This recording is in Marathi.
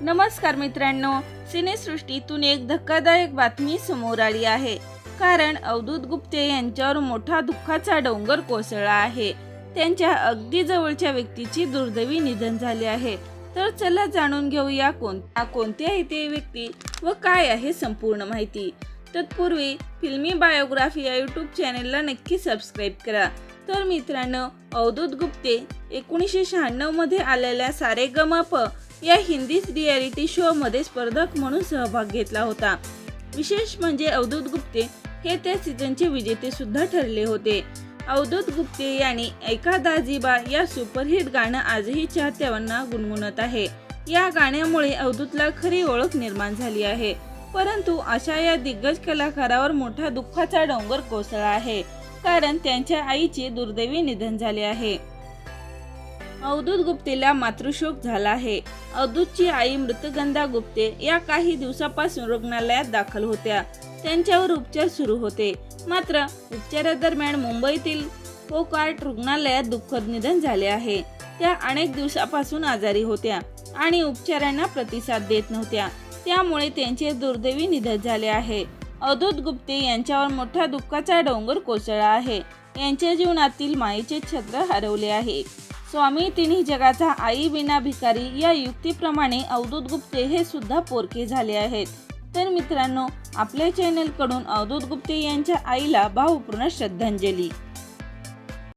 नमस्कार मित्रांनो सिनेसृष्टीतून एक धक्कादायक बातमी समोर आली आहे. कारण अवधूत गुप्ते यांच्यावर मोठा दुःखाचा डोंगर कोसळला आहे. त्यांच्या अगदी जवळच्या व्यक्तीची दुर्दैवी निधन झाले आहे. तर चला जाणून घेऊया कोणत्या कोणते आहे ते व्यक्ती व काय आहे संपूर्ण माहिती. तत्पूर्वी फिल्मी बायोग्राफी या यूट्यूब चॅनेलला नक्की सबस्क्राईब करा. तर मित्रांनो अवधूत गुप्ते एकोणीसशे शहाण्णवमध्ये आलेल्या सारे गमप या हिंदी रियालिटी शोमध्ये स्पर्धक म्हणून सहभाग घेतला होता. विशेष म्हणजे अवधूत गुप्ते हे त्या सीझनचे विजेते सुद्धा ठरले होते. अवधूत गुप्ते यांनी एका दाजीबा या सुपरहिट गाणं आजही चाहत्यांना गुणगुणत आहे. या गाण्यामुळे अवधूतला खरी ओळख निर्माण झाली आहे. परंतु अशा या दिग्गज कलाकारावर मोठा दुःखाचा डोंगर कोसळा आहे. कारण त्यांच्या आईचे दुर्दैवी निधन झाले आहे. अवधूत गुप्तेला मातृशोक झाला आहे. अवधूतची आई मृतगंधा गुप्ते या काही दिवसापासून रुग्णालयात दाखल होत्या. त्यांच्यावर उपचार सुरू होते. मात्र उपचारादरम्यान मुंबईतील कोकार्ट रुग्णालयात दुःखद निधन झाले आहे. त्या अनेक दिवसापासून आजारी होत्या आणि उपचारांना प्रतिसाद देत नव्हत्या. त्यामुळे त्यांचे दुर्दैवी निधन झाले आहे. अवधूत गुप्ते यांच्यावर मोठा दुःखाचा डोंगर कोसळला आहे. यांच्या जीवनातील माईचे छत्र हरवले आहे. स्वामी तिन्ही जगाचा आई विना भिकारी या युक्तीप्रमाणे अवधूत गुप्ते हे सुद्धा पोरके झाले आहेत. तर मित्रांनो आपल्या चॅनलकडून अवधूत गुप्ते यांच्या आईला भावपूर्ण श्रद्धांजली.